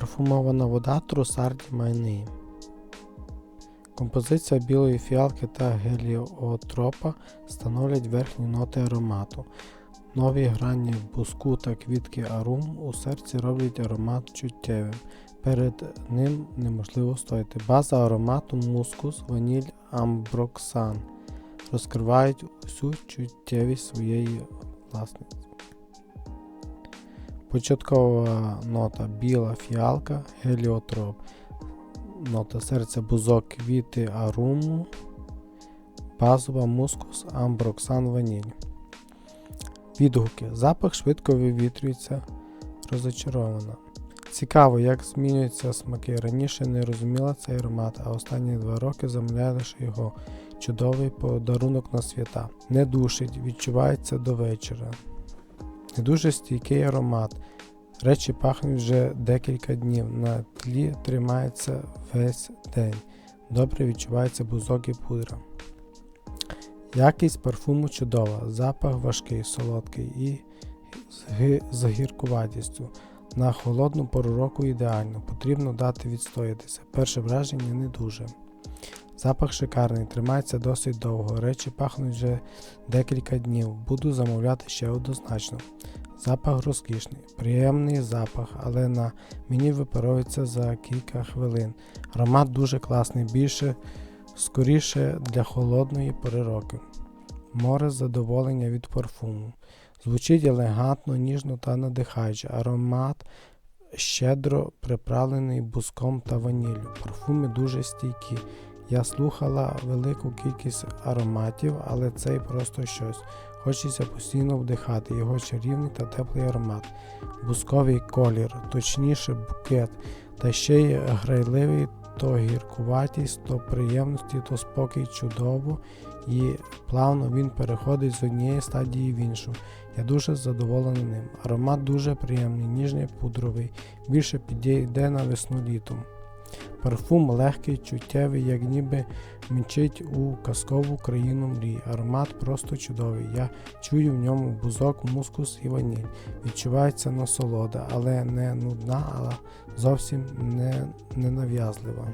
Парфумована вода Трусарді Майни. Композиція білої фіалки та геліотропа становлять верхні ноти аромату. Нові грані буску та квітки арум у серці роблять аромат чуттєвим. Перед ним неможливо стояти. База аромату мускус, ваніль, амброксан розкривають усю чуттєвість своєї власниці. Початкова нота біла фіалка, геліотроп. Нота серця бузок квіти аруму, базова мускус, амброксан ваніль. Відгуки. Запах швидко вивітрюється, розочарована. Цікаво, як змінюються смаки. Раніше не розуміла цей аромат, а останні два роки замовляю лише його. Чудовий подарунок на свята. Не душить, відчувається до вечора. Дуже стійкий аромат. Речі пахнуть вже декілька днів. На тлі тримається весь день. Добре відчувається бузок і пудра. Якість парфуму чудова, запах важкий, солодкий і з гіркуватістю. На холодну пору року ідеально, потрібно дати відстоятися. Перше враження не дуже. Запах шикарний, тримається досить довго. Речі пахнуть вже декілька днів. Буду замовляти ще однозначно. Запах розкішний, приємний запах, але на мені випарується за кілька хвилин. Аромат дуже класний, більше, скоріше для холодної пори року. Море задоволення від парфуму. Звучить елегантно, ніжно та надихаюче. Аромат щедро приправлений буском та ваніллю. Парфуми дуже стійкі. Я слухала велику кількість ароматів, але цей просто щось. Хочеться постійно вдихати його чарівний та теплий аромат, бусковий колір, точніше букет, та ще й грайливий то гіркуватість, то приємності, то спокій чудово, і плавно він переходить з однієї стадії в іншу. Я дуже задоволений ним. Аромат дуже приємний, ніжний пудровий, більше підійде на весну літом. Парфум легкий, чуттєвий, як ніби мчить у казкову країну мрій. Аромат просто чудовий. Я чую в ньому бузок, мускус і ваніль. Відчувається насолода, але не нудна, а зовсім не ненав'язлива.